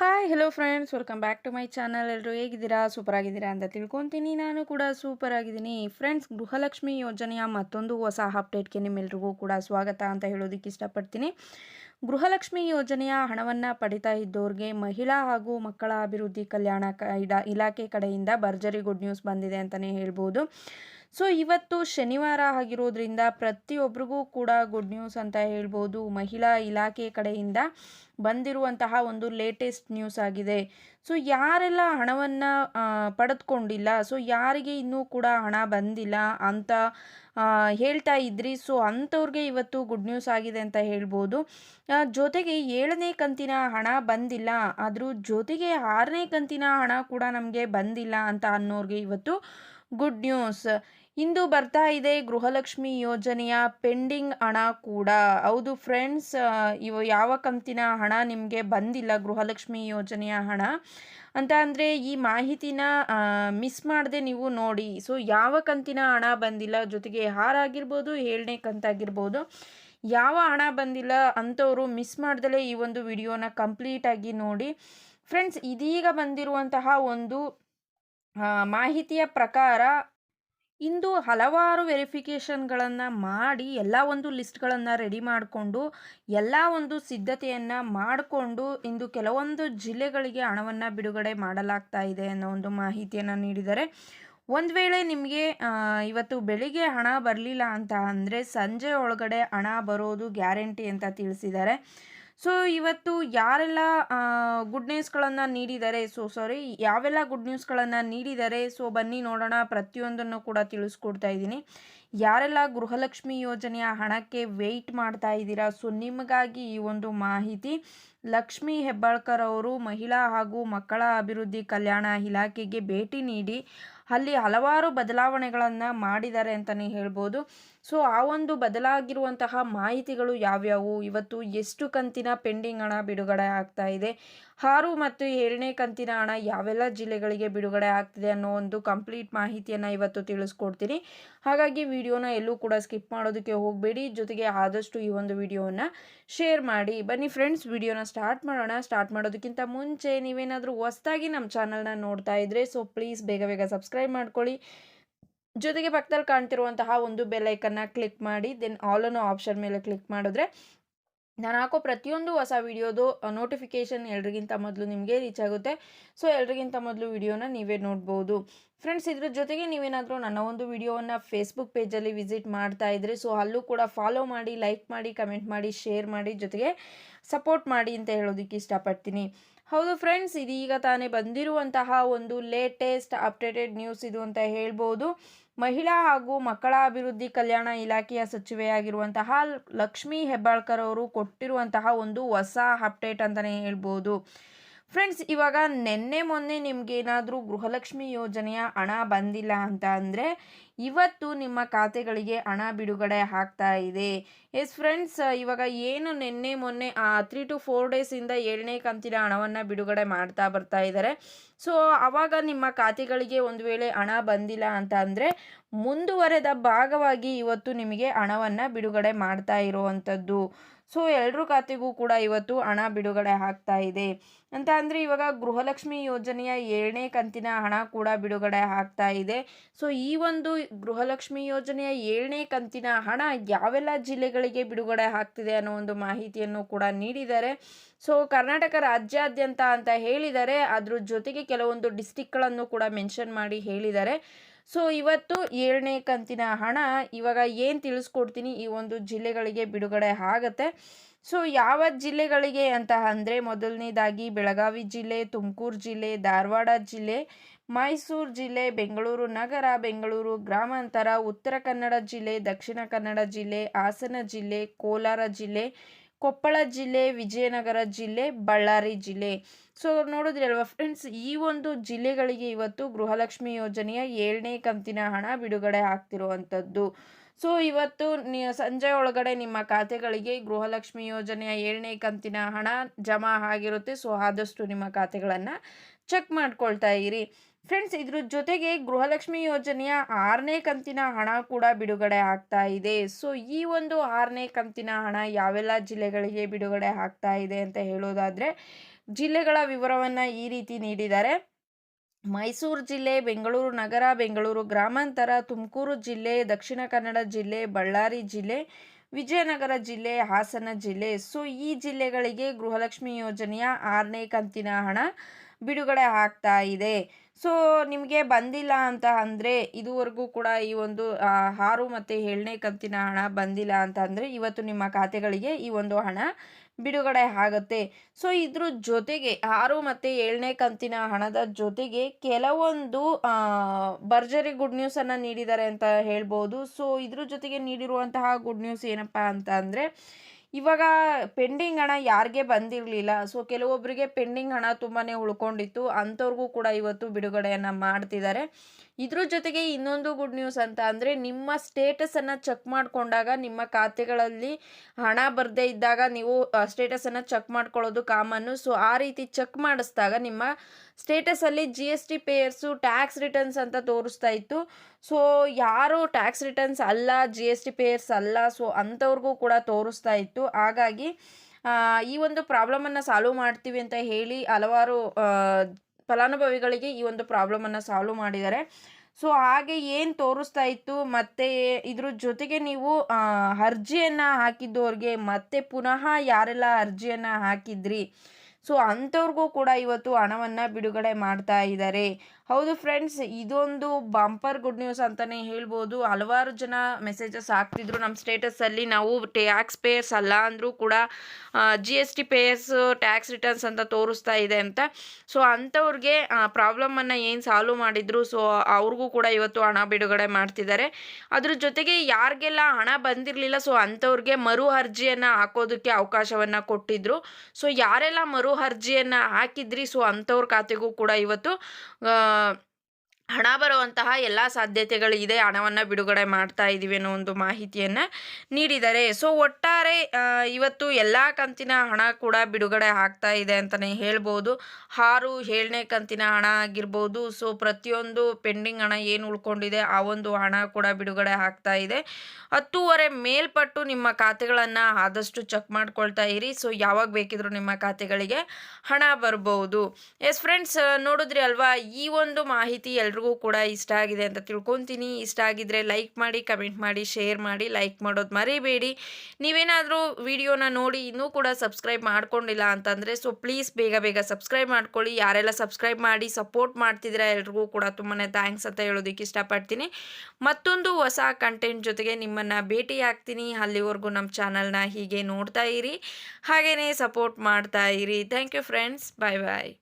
Hi hello friends welcome back to my channel ಎಲ್ಲರೂ ಹೇಗಿದ್ದೀರಾ? Super ಆಗಿದ್ದೀರಾ ಅಂತ ತಿಳ್ಕೊತೀನಿ. ನಾನು ಕೂಡ ಸೂಪರ್ ಆಗಿದ್ದೀನಿ ಫ್ರೆಂಡ್ಸ್ ಗೃಹಲಕ್ಷ್ಮಿ ಯೋಜನೆಯ ಮತ್ತೊಂದು ಹೊಸ ಅಪ್ಡೇಟ್ಗೆ ನಿಮ್ಮೆಲ್ರಿಗೂ ಕೂಡ ಸ್ವಾಗತ ಅಂತ ಹೇಳೋದಕ್ಕೆ ಇಷ್ಟಪಡ್ತೀನಿ. ಗೃಹಲಕ್ಷ್ಮಿ ಯೋಜನೆಯ ಹಣವನ್ನು ಪಡಿತಾ ಇದ್ದವ್ರಿಗೆ ಮಹಿಳಾ ಹಾಗೂ ಮಕ್ಕಳ ಅಭಿವೃದ್ಧಿ ಕಲ್ಯಾಣ ಇಲಾಖೆ ಕಡೆಯಿಂದ ಭರ್ಜರಿ ಗುಡ್ ನ್ಯೂಸ್ ಬಂದಿದೆ ಅಂತಲೇ ಹೇಳ್ಬೋದು. ಸೊ ಇವತ್ತು ಶನಿವಾರ ಆಗಿರೋದ್ರಿಂದ ಪ್ರತಿಯೊಬ್ಬರಿಗೂ ಕೂಡ ಗುಡ್ ನ್ಯೂಸ್ ಅಂತ ಹೇಳ್ಬೋದು. ಮಹಿಳಾ ಇಲಾಖೆ ಕಡೆಯಿಂದ ಬಂದಿರುವಂತಹ ಒಂದು ಲೇಟೆಸ್ಟ್ ನ್ಯೂಸ್ ಆಗಿದೆ. ಸೊ ಯಾರೆಲ್ಲ ಹಣವನ್ನು ಪಡೆದುಕೊಂಡಿಲ್ಲ ಸೊ ಯಾರಿಗೆ ಇನ್ನೂ ಕೂಡ ಹಣ ಬಂದಿಲ್ಲ ಅಂತ ಹೇಳ್ತಾ ಇದ್ರಿ. ಸೊ ಅಂಥವ್ರಿಗೆ ಇವತ್ತು ಗುಡ್ ನ್ಯೂಸ್ ಆಗಿದೆ ಅಂತ ಹೇಳ್ಬೋದು. ಜೊತೆಗೆ ಏಳನೇ ಕಂತಿನ ಹಣ ಬಂದಿಲ್ಲ. ಆದರೂ ಜೊತೆಗೆ ಆರನೇ ಕಂತಿನ ಹಣ ಕೂಡ ನಮಗೆ ಬಂದಿಲ್ಲ ಅಂತ ಅನ್ನೋರಿಗೆ ಇವತ್ತು ಗುಡ್ ನ್ಯೂಸ್. ಇಂದು ಬರ್ತಾ ಇದೆ ಗೃಹಲಕ್ಷ್ಮಿ ಯೋಜನೆಯ ಪೆಂಡಿಂಗ್ ಹಣ ಕೂಡ. ಹೌದು ಫ್ರೆಂಡ್ಸ್ ಇವು ಯಾವ ಕಂತಿನ ಹಣ ನಿಮಗೆ ಬಂದಿಲ್ಲ ಗೃಹಲಕ್ಷ್ಮಿ ಯೋಜನೆಯ ಹಣ ಅಂತ ಅಂದರೆ ಈ ಮಾಹಿತಿನ ಮಿಸ್ ಮಾಡದೆ ನೀವು ನೋಡಿ. ಸೊ ಯಾವ ಕಂತಿನ ಹಣ ಬಂದಿಲ್ಲ, ಜೊತೆಗೆ ಹಾರಾಗಿರ್ಬೋದು ಏಳನೇ ಕಂತಾಗಿರ್ಬೋದು, ಯಾವ ಹಣ ಬಂದಿಲ್ಲ ಅಂಥವರು ಮಿಸ್ ಮಾಡ್ದಲೇ ಈ ಒಂದು ವಿಡಿಯೋನ ಕಂಪ್ಲೀಟಾಗಿ ನೋಡಿ. ಫ್ರೆಂಡ್ಸ್, ಇದೀಗ ಬಂದಿರುವಂತಹ ಒಂದು ಮಾಹಿತಿಯ ಪ್ರಕಾರ ಇಂದು ಹಲವಾರು ವೆರಿಫಿಕೇಷನ್ಗಳನ್ನು ಮಾಡಿ, ಎಲ್ಲ ಒಂದು ಲಿಸ್ಟ್ಗಳನ್ನು ರೆಡಿ ಮಾಡಿಕೊಂಡು, ಎಲ್ಲ ಒಂದು ಸಿದ್ಧತೆಯನ್ನು ಮಾಡಿಕೊಂಡು ಇಂದು ಕೆಲವೊಂದು ಜಿಲ್ಲೆಗಳಿಗೆ ಹಣವನ್ನು ಬಿಡುಗಡೆ ಮಾಡಲಾಗ್ತಾ ಇದೆ ಅನ್ನೋ ಒಂದು ಮಾಹಿತಿಯನ್ನು ನೀಡಿದ್ದಾರೆ. ಒಂದು ವೇಳೆ ನಿಮಗೆ ಇವತ್ತು ಬೆಳಿಗ್ಗೆ ಹಣ ಬರಲಿಲ್ಲ ಅಂತ ಅಂದರೆ ಸಂಜೆ ಒಳಗಡೆ ಹಣ ಬರೋದು ಗ್ಯಾರಂಟಿ ಅಂತ ತಿಳಿಸಿದ್ದಾರೆ. ಸೊ ಇವತ್ತು ಯಾರೆಲ್ಲ ಗುಡ್ ನ್ಯೂಸ್ಗಳನ್ನು ನೀಡಿದ್ದಾರೆ ಸೊ ಸಾರಿ ಯಾವೆಲ್ಲ ಗುಡ್ ನ್ಯೂಸ್ಗಳನ್ನು ನೀಡಿದ್ದಾರೆ ಸೊ ಬನ್ನಿ ನೋಡೋಣ, ಪ್ರತಿಯೊಂದನ್ನು ಕೂಡ ತಿಳಿಸ್ಕೊಡ್ತಾ ಇದ್ದೀನಿ. ಯಾರೆಲ್ಲ ಗೃಹಲಕ್ಷ್ಮಿ ಯೋಜನೆಯ ಹಣಕ್ಕೆ ವೆಯ್ಟ್ ಮಾಡ್ತಾ ಇದ್ದೀರಾ? ಸೊ, ನಿಮಗಾಗಿ ಈ ಒಂದು ಮಾಹಿತಿ ಲಕ್ಷ್ಮಿ ಹೆಬ್ಬಾಳ್ಕರ್ ಅವರು ಮಹಿಳಾ ಹಾಗೂ ಮಕ್ಕಳ ಅಭಿವೃದ್ಧಿ ಕಲ್ಯಾಣ ಇಲಾಖೆಗೆ ಭೇಟಿ ನೀಡಿ, ಅಲ್ಲಿ ಹಲವಾರು ಬದಲಾವಣೆಗಳನ್ನು ಮಾಡಿದ್ದಾರೆ ಅಂತಲೇ ಹೇಳ್ಬೋದು. ಸೊ, ಆ ಒಂದು ಬದಲಾಗಿರುವಂತಹ ಮಾಹಿತಿಗಳು ಯಾವ್ಯಾವು? ಇವತ್ತು ಎಷ್ಟು ಕಂತಿನ ಪೆಂಡಿಂಗ್ ಹಣ ಬಿಡುಗಡೆ ಆಗ್ತಾ ಇದೆ? ಆರು ಮತ್ತು ಏಳನೇ ಕಂತಿನ ಹಣ ಯಾವೆಲ್ಲ ಜಿಲ್ಲೆಗಳಿಗೆ ಬಿಡುಗಡೆ ಆಗ್ತಿದೆ ಅನ್ನೋ ಒಂದು ಕಂಪ್ಲೀಟ್ ಮಾಹಿತಿಯನ್ನು ಇವತ್ತು ತಿಳಿಸ್ಕೊಡ್ತೀನಿ. ಹಾಗಾಗಿ ವಿಡಿಯೋನ ಎಲ್ಲೂ ಕೂಡ ಸ್ಕಿಪ್ ಮಾಡೋದಕ್ಕೆ ಹೋಗಬೇಡಿ. ಜೊತೆಗೆ ಆದಷ್ಟು ಈ ಒಂದು ವಿಡಿಯೋವನ್ನು ಶೇರ್ ಮಾಡಿ. ಬನ್ನಿ ಫ್ರೆಂಡ್ಸ್ ವಿಡಿಯೋನ ಸ್ಟಾರ್ಟ್ ಮಾಡೋಣ. ಸ್ಟಾರ್ಟ್ ಮಾಡೋದಕ್ಕಿಂತ ಮುಂಚೆ ನೀವೇನಾದರೂ ಹೊಸದಾಗಿ ನಮ್ಮ ಚಾನಲ್ನ ನೋಡ್ತಾ ಇದ್ರೆ ಸೊ ಪ್ಲೀಸ್ ಬೇಗ ಬೇಗ ಸಬ್ಸ್ಕ್ರೈಬ್ ಮಾಡ್ಕೊಳ್ಳಿ. ಜೊತೆಗೆ ಪಕ್ಕದಲ್ಲಿ ಕಾಣ್ತಿರುವಂತಹ ಒಂದು ಬೆಲ್ ಐಕನ್ನ ಕ್ಲಿಕ್ ಮಾಡಿ ದೆನ್ ಆಲ್ ಅನ್ನೋ ಆಪ್ಷನ್ ಮೇಲೆ ಕ್ಲಿಕ್ ಮಾಡಿದ್ರೆ ನಾನು ಹಾಕೋ ಪ್ರತಿಯೊಂದು ಹೊಸ ವಿಡಿಯೋದು ನೋಟಿಫಿಕೇಷನ್ ಎಲ್ರಿಗಿಂತ ಮೊದಲು ನಿಮಗೆ ರೀಚ್ ಆಗುತ್ತೆ. ಸೊ ಎಲ್ರಿಗಿಂತ ಮೊದಲು ವಿಡಿಯೋನ ನೀವೇ ನೋಡ್ಬೋದು. ಫ್ರೆಂಡ್ಸ್ ಇದ್ರ ಜೊತೆಗೆ ನೀವೇನಾದರೂ ನನ್ನ ಒಂದು ವಿಡಿಯೋವನ್ನು ಫೇಸ್ಬುಕ್ ಪೇಜಲ್ಲಿ ವಿಸಿಟ್ ಮಾಡ್ತಾ ಇದ್ರೆ ಸೊ ಅಲ್ಲೂ ಕೂಡ ಫಾಲೋ ಮಾಡಿ ಲೈಕ್ ಮಾಡಿ ಕಮೆಂಟ್ ಮಾಡಿ ಶೇರ್ ಮಾಡಿ, ಜೊತೆಗೆ ಸಪೋರ್ಟ್ ಮಾಡಿ ಅಂತ ಹೇಳೋದಕ್ಕೆ ಇಷ್ಟಪಡ್ತೀನಿ. ಹೌದು ಫ್ರೆಂಡ್ಸ್ ಇದೀಗ ತಾನೇ ಬಂದಿರುವಂತಹ ಒಂದು ಲೇಟೆಸ್ಟ್ ಅಪ್ಡೇಟೆಡ್ ನ್ಯೂಸ್ ಇದು ಅಂತ ಹೇಳ್ಬೋದು. ಮಹಿಳಾ ಹಾಗೂ ಮಕ್ಕಳ ಅಭಿವೃದ್ಧಿ ಕಲ್ಯಾಣ ಇಲಾಖೆಯ ಸಚಿವೆಯಾಗಿರುವಂತಹ ಲಕ್ಷ್ಮೀ ಹೆಬ್ಬಾಳ್ಕರ್ ಅವರು ಕೊಟ್ಟಿರುವಂತಹ ಒಂದು ಹೊಸ ಅಪ್ಡೇಟ್ ಅಂತಲೇ ಹೇಳ್ಬೋದು. ಫ್ರೆಂಡ್ಸ್ ಇವಾಗ ನಿನ್ನೆ ಮೊನ್ನೆ ನಿಮಗೇನಾದರೂ ಗೃಹಲಕ್ಷ್ಮಿ ಯೋಜನೆಯ ಹಣ ಬಂದಿಲ್ಲ ಅಂತ ಅಂದರೆ ಇವತ್ತು ನಿಮ್ಮ ಖಾತೆಗಳಿಗೆ ಹಣ ಬಿಡುಗಡೆ ಆಗ್ತಾ ಇದೆ. ಎಸ್ ಫ್ರೆಂಡ್ಸ್ ಇವಾಗ ಏನು ನಿನ್ನೆ ಮೊನ್ನೆ ತ್ರೀ ಟು ಫೋರ್ ಡೇಸಿಂದ ಏಳನೇ ಕಂತಿನ ಹಣವನ್ನು ಬಿಡುಗಡೆ ಮಾಡ್ತಾ ಬರ್ತಾ ಇದ್ದಾರೆ ಸೊ ಆವಾಗ ನಿಮ್ಮ ಖಾತೆಗಳಿಗೆ ಒಂದು ವೇಳೆ ಹಣ ಬಂದಿಲ್ಲ ಅಂತ ಅಂದರೆ ಮುಂದುವರೆದ ಭಾಗವಾಗಿ ಇವತ್ತು ನಿಮಗೆ ಹಣವನ್ನು ಬಿಡುಗಡೆ ಮಾಡ್ತಾ ಇರುವಂಥದ್ದು ಸೊ ಎಲ್ಲರ ಖಾತೆಗೂ ಕೂಡ ಇವತ್ತು ಹಣ ಬಿಡುಗಡೆ ಆಗ್ತಾ ಇದೆ. ಅಂತ ಅಂದರೆ ಇವಾಗ ಗೃಹಲಕ್ಷ್ಮಿ ಯೋಜನೆಯ ಏಳನೇ ಕಂತಿನ ಹಣ ಕೂಡ ಬಿಡುಗಡೆ ಆಗ್ತಾ ಇದೆ. ಸೊ ಈ ಒಂದು ಗೃಹಲಕ್ಷ್ಮಿ ಯೋಜನೆಯ ಏಳನೇ ಕಂತಿನ ಹಣ ಯಾವೆಲ್ಲ ಜಿಲ್ಲೆಗಳಿಗೆ ಬಿಡುಗಡೆ ಆಗ್ತಿದೆ ಅನ್ನೋ ಒಂದು ಮಾಹಿತಿಯನ್ನು ಕೂಡ ನೀಡಿದ್ದಾರೆ. ಸೊ ಕರ್ನಾಟಕ ರಾಜ್ಯಾದ್ಯಂತ ಅಂತ ಹೇಳಿದ್ದಾರೆ ಅದ್ರ ಜೊತೆಗೆ ಕೆಲವೊಂದು ಡಿಸ್ಟಿಕ್ಗಳನ್ನು ಕೂಡ ಮೆನ್ಷನ್ ಮಾಡಿ ಹೇಳಿದ್ದಾರೆ. ಸೊ ಇವತ್ತು ಏಳನೇ ಕಂತಿನ ಹಣ ಇವಾಗ ಏನು ತಿಳಿಸ್ಕೊಡ್ತೀನಿ ಈ ಒಂದು ಜಿಲ್ಲೆಗಳಿಗೆ ಬಿಡುಗಡೆ ಆಗತ್ತೆ. ಸೊ ಯಾವ ಜಿಲ್ಲೆಗಳಿಗೆ ಅಂತ ಅಂದರೆ ಮೊದಲನೇದಾಗಿ ಬೆಳಗಾವಿ ಜಿಲ್ಲೆ, ತುಮಕೂರು ಜಿಲ್ಲೆ, ಧಾರವಾಡ ಜಿಲ್ಲೆ, ಮೈಸೂರು ಜಿಲ್ಲೆ, ಬೆಂಗಳೂರು ನಗರ, ಬೆಂಗಳೂರು ಗ್ರಾಮಾಂತರ, ಉತ್ತರ ಕನ್ನಡ ಜಿಲ್ಲೆ, ದಕ್ಷಿಣ ಕನ್ನಡ ಜಿಲ್ಲೆ, ಹಾಸನ ಜಿಲ್ಲೆ, ಕೋಲಾರ ಜಿಲ್ಲೆ ಕೊಪ್ಪಳ ಜಿಲ್ಲೆ, ವಿಜಯನಗರ ಜಿಲ್ಲೆ, ಬಳ್ಳಾರಿ ಜಿಲ್ಲೆ. ಸೊ ನೋಡಿದ್ರಿ ಅಲ್ವಾ ಫ್ರೆಂಡ್ಸ್ ಈ ಒಂದು ಜಿಲ್ಲೆಗಳಿಗೆ ಇವತ್ತು ಗೃಹಲಕ್ಷ್ಮಿ ಯೋಜನೆಯ ಏಳನೇ ಕಂತಿನ ಹಣ ಬಿಡುಗಡೆ ಆಗ್ತಿರುವಂಥದ್ದು ಸೊ ಇವತ್ತು ಸಂಜೆ ಒಳಗಡೆ ನಿಮ್ಮ ಖಾತೆಗಳಿಗೆ ಗೃಹಲಕ್ಷ್ಮಿ ಯೋಜನೆಯ ಏಳನೇ ಕಂತಿನ ಹಣ ಜಮಾ ಆಗಿರುತ್ತೆ. ಸೊ ಆದಷ್ಟು ನಿಮ್ಮ ಖಾತೆಗಳನ್ನು ಚೆಕ್ ಮಾಡ್ಕೊಳ್ತಾ ಇರಿ. ಫ್ರೆಂಡ್ಸ್ ಇದ್ರ ಜೊತೆಗೆ ಗೃಹಲಕ್ಷ್ಮಿ ಯೋಜನೆಯ ಆರನೇ ಕಂತಿನ ಹಣ ಕೂಡ ಬಿಡುಗಡೆ ಆಗ್ತಾ ಇದೆ. ಸೊ ಈ ಒಂದು ಆರನೇ ಕಂತಿನ ಹಣ ಯಾವೆಲ್ಲ ಜಿಲ್ಲೆಗಳಿಗೆ ಬಿಡುಗಡೆ ಆಗ್ತಾ ಇದೆ ಅಂತ ಹೇಳೋದಾದರೆ, ಜಿಲ್ಲೆಗಳ ವಿವರವನ್ನು ಈ ರೀತಿ ನೀಡಿದ್ದಾರೆ. ಮೈಸೂರು ಜಿಲ್ಲೆ, ಬೆಂಗಳೂರು ನಗರ, ಬೆಂಗಳೂರು ಗ್ರಾಮಾಂತರ, ತುಮಕೂರು ಜಿಲ್ಲೆ, ದಕ್ಷಿಣ ಕನ್ನಡ ಜಿಲ್ಲೆ, ಬಳ್ಳಾರಿ ಜಿಲ್ಲೆ, ವಿಜಯನಗರ ಜಿಲ್ಲೆ, ಹಾಸನ ಜಿಲ್ಲೆ. ಸೊ ಈ ಜಿಲ್ಲೆಗಳಿಗೆ ಗೃಹಲಕ್ಷ್ಮಿ ಯೋಜನೆಯ ಆರನೇ ಕಂತಿನ ಹಣ ಬಿಡುಗಡೆ ಆಗ್ತಾ ಇದೆ. ಸೊ ನಿಮಗೆ ಬಂದಿಲ್ಲ ಅಂತ ಅಂದರೆ ಇದುವರೆಗೂ ಕೂಡ ಈ ಒಂದು ಆರು ಮತ್ತು ಏಳನೇ ಕಂತಿನ ಹಣ ಬಂದಿಲ್ಲ ಅಂತ ಅಂದರೆ ಇವತ್ತು ನಿಮ್ಮ ಖಾತೆಗಳಿಗೆ ಈ ಒಂದು ಹಣ ಬಿಡುಗಡೆ ಆಗುತ್ತೆ. ಸೊ, ಇದ್ರ ಜೊತೆಗೆ ಆರು ಮತ್ತು ಏಳನೇ ಕಂತಿನ ಹಣದ ಜೊತೆಗೆ ಕೆಲವೊಂದು ಭರ್ಜರಿ ಗುಡ್ ನ್ಯೂಸನ್ನು ನೀಡಿದ್ದಾರೆ ಅಂತ ಹೇಳ್ಬೋದು. ಸೊ, ಇದ್ರ ಜೊತೆಗೆ ನೀಡಿರುವಂತಹ ಗುಡ್ ನ್ಯೂಸ್ ಏನಪ್ಪ ಅಂತ ಅಂದರೆ ಇವಾಗ ಪೆಂಡಿಂಗ್ ಹಣ ಯಾರಿಗೆ ಬಂದಿರಲಿಲ್ಲ. ಸೊ ಕೆಲವೊಬ್ಬರಿಗೆ ಪೆಂಡಿಂಗ್ ಹಣ ತುಂಬಾ ಉಳ್ಕೊಂಡಿತ್ತು. ಅಂಥವ್ರಿಗೂ ಕೂಡ ಇವತ್ತು ಬಿಡುಗಡೆಯನ್ನು ಮಾಡ್ತಿದ್ದಾರೆ. ಇದ್ರ ಜೊತೆಗೆ ಇನ್ನೊಂದು ಗುಡ್ ನ್ಯೂಸ್ ಅಂತ ಅಂದರೆ, ನಿಮ್ಮ ಸ್ಟೇಟಸನ್ನು ಚೆಕ್ ಮಾಡಿಕೊಂಡಾಗ, ನಿಮ್ಮ ಖಾತೆಗಳಲ್ಲಿ ಹಣ ಬರದೇ ಇದ್ದಾಗ ನೀವು ಸ್ಟೇಟಸನ್ನು ಚೆಕ್ ಮಾಡ್ಕೊಳ್ಳೋದು ಕಾಮನ್ನು. ಸೊ ಆ ರೀತಿ ಚೆಕ್ ಮಾಡಿಸಿದಾಗ ನಿಮ್ಮ ಸ್ಟೇಟಸಲ್ಲಿ G S T payers tax returns ಅಂತ ತೋರಿಸ್ತಾ ಇತ್ತು. ಸೊ ಯಾರು ಟ್ಯಾಕ್ಸ್ ರಿಟರ್ನ್ಸ್ ಅಲ್ಲ ಜಿ ಎಸ್ ಟಿ ಪೇಯರ್ಸ್ ಅಲ್ಲ ಸೊ ಅಂಥವ್ರಿಗೂ ಕೂಡ ತೋರಿಸ್ತಾ ಇತ್ತು. ಹಾಗಾಗಿ ಈ ಒಂದು ಪ್ರಾಬ್ಲಮನ್ನು ಸಾಲ್ವ್ ಮಾಡ್ತೀವಿ ಅಂತ ಹೇಳಿ ಹಲವಾರು ಫಲಾನುಭವಿಗಳಿಗೆ ಈ ಒಂದು ಪ್ರಾಬ್ಲಮನ್ನು ಸಾಲ್ವ್ ಮಾಡಿದ್ದಾರೆ. ಸೊ ಹಾಗೆ ಏನು ತೋರಿಸ್ತಾ ಇತ್ತು, ಮತ್ತು ಇದ್ರ ಜೊತೆಗೆ ನೀವು ಅರ್ಜಿಯನ್ನು ಹಾಕಿದ್ದವ್ರಿಗೆ ಮತ್ತೆ ಪುನಃ ಯಾರೆಲ್ಲ ಅರ್ಜಿಯನ್ನು ಹಾಕಿದ್ರಿ? ಸೊ ಅಂಥವ್ರಿಗೂ ಕೂಡ ಇವತ್ತು ಹಣವನ್ನು ಬಿಡುಗಡೆ ಮಾಡ್ತಾ ಇದ್ದಾರೆ ಹೌದು ಫ್ರೆಂಡ್ಸ್ ಇದೊಂದು ಬಂಪರ್ ಗುಡ್ ನ್ಯೂಸ್ ಅಂತಲೇ ಹೇಳ್ಬೋದು. ಹಲವಾರು ಜನ ಮೆಸೇಜಸ್ ಹಾಕ್ತಿದ್ರು ನಮ್ಮ ಸ್ಟೇಟಸಲ್ಲಿ ನಾವು ಟ್ಯಾಕ್ಸ್ ಪೇಯರ್ಸ್ ಅಲ್ಲ ಅಂದರೂ ಕೂಡ G S T payers tax returns ಅಂತ ತೋರಿಸ್ತಾ ಇದೆ ಅಂತ. ಸೊ ಅಂಥವ್ರಿಗೆ ಪ್ರಾಬ್ಲಮನ್ನು ಏನು ಸಾಲ್ವ್ ಮಾಡಿದ್ರು? ಸೊ ಅವ್ರಿಗೂ ಕೂಡ ಇವತ್ತು ಹಣ ಬಿಡುಗಡೆ ಮಾಡ್ತಿದ್ದಾರೆ. ಅದ್ರ ಜೊತೆಗೆ ಯಾರಿಗೆಲ್ಲ ಹಣ ಬಂದಿರಲಿಲ್ಲ ಸೊ ಅಂಥವ್ರಿಗೆ ಮರು ಅರ್ಜಿಯನ್ನು ಹಾಕೋದಕ್ಕೆ ಅವಕಾಶವನ್ನು ಕೊಟ್ಟಿದ್ರು. ಸೊ ಯಾರೆಲ್ಲ ಮರು ಅರ್ಜಿಯನ್ನು ಹಾಕಿದ್ರಿ? ಸೊ ಅಂಥವ್ರ ಖಾತೆಗೂ ಕೂಡ ಇವತ್ತು uh, ಹಣ ಬರುವಂತಹ ಎಲ್ಲ ಸಾಧ್ಯತೆಗಳು ಇದೆ, ಹಣವನ್ನು ಬಿಡುಗಡೆ ಮಾಡ್ತಾ ಇದ್ದೀವಿ ಅನ್ನೋ ಒಂದು ಮಾಹಿತಿಯನ್ನು ನೀಡಿದ್ದಾರೆ. ಸೊ ಒಟ್ಟಾರೆ ಇವತ್ತು ಎಲ್ಲ ಕಂತಿನ ಹಣ ಕೂಡ ಬಿಡುಗಡೆ ಆಗ್ತಾ ಇದೆ ಅಂತಲೇ ಹೇಳ್ಬೋದು. ಆರು, ಏಳನೇ ಕಂತಿನ ಹಣ ಆಗಿರ್ಬೋದು. ಸೊ ಪ್ರತಿಯೊಂದು ಪೆಂಡಿಂಗ್ ಹಣ ಏನು ಉಳ್ಕೊಂಡಿದೆ, ಆ ಒಂದು ಹಣ ಕೂಡ ಬಿಡುಗಡೆ ಆಗ್ತಾ ಇದೆ. ಹತ್ತೂವರೆ ಮೇಲ್ಪಟ್ಟು ನಿಮ್ಮ ಖಾತೆಗಳನ್ನು ಆದಷ್ಟು ಚೆಕ್ ಮಾಡ್ಕೊಳ್ತಾ ಇರಿ. ಸೊ ಯಾವಾಗ ಬೇಕಿದ್ರೂ ನಿಮ್ಮ ಖಾತೆಗಳಿಗೆ ಹಣ ಬರ್ಬೋದು. ಎಸ್ ಫ್ರೆಂಡ್ಸ್ ನೋಡಿದ್ರಿ ಅಲ್ವಾ? ಈ ಒಂದು ಮಾಹಿತಿ ಎಲ್ರಿಗೂ ಎಲ್ರಿಗೂ ಕೂಡ ಇಷ್ಟ ಆಗಿದೆ ಅಂತ ತಿಳ್ಕೊತೀನಿ. ಇಷ್ಟ ಆಗಿದ್ರೆ ಲೈಕ್ ಮಾಡಿ ಕಮೆಂಟ್ ಮಾಡಿ ಶೇರ್ ಮಾಡಿ ಲೈಕ್ ಮಾಡೋದು ಮರಿಬೇಡಿ. ನೀವೇನಾದರೂ ವಿಡಿಯೋನ ನೋಡಿ ಇನ್ನೂ ಕೂಡ ಸಬ್ಸ್ಕ್ರೈಬ್ ಮಾಡ್ಕೊಂಡಿಲ್ಲ ಅಂತಂದರೆ ಸೊ ಪ್ಲೀಸ್ ಬೇಗ ಬೇಗ ಸಬ್ಸ್ಕ್ರೈಬ್ ಮಾಡ್ಕೊಳ್ಳಿ. ಯಾರೆಲ್ಲ ಸಬ್ಸ್ಕ್ರೈಬ್ ಮಾಡಿ ಸಪೋರ್ಟ್ ಮಾಡ್ತಿದ್ರೆ ಎಲ್ರಿಗೂ ಕೂಡ ತುಂಬಾ ಥ್ಯಾಂಕ್ಸ್ ಅಂತ ಹೇಳೋದಕ್ಕೆ ಇಷ್ಟಪಡ್ತೀನಿ. ಮತ್ತೊಂದು ಹೊಸ ಕಂಟೆಂಟ್ ಜೊತೆಗೆ ನಿಮ್ಮನ್ನು ಭೇಟಿ ಆಗ್ತೀನಿ ಅಲ್ಲಿವರೆಗೂ ನಮ್ಮ ಚಾನಲ್ನ ಹೀಗೆ ನೋಡ್ತಾ ಇರಿ. ಹಾಗೆಯೇ ಸಪೋರ್ಟ್ ಮಾಡ್ತಾ ಇರಿ. Thank you friends bye bye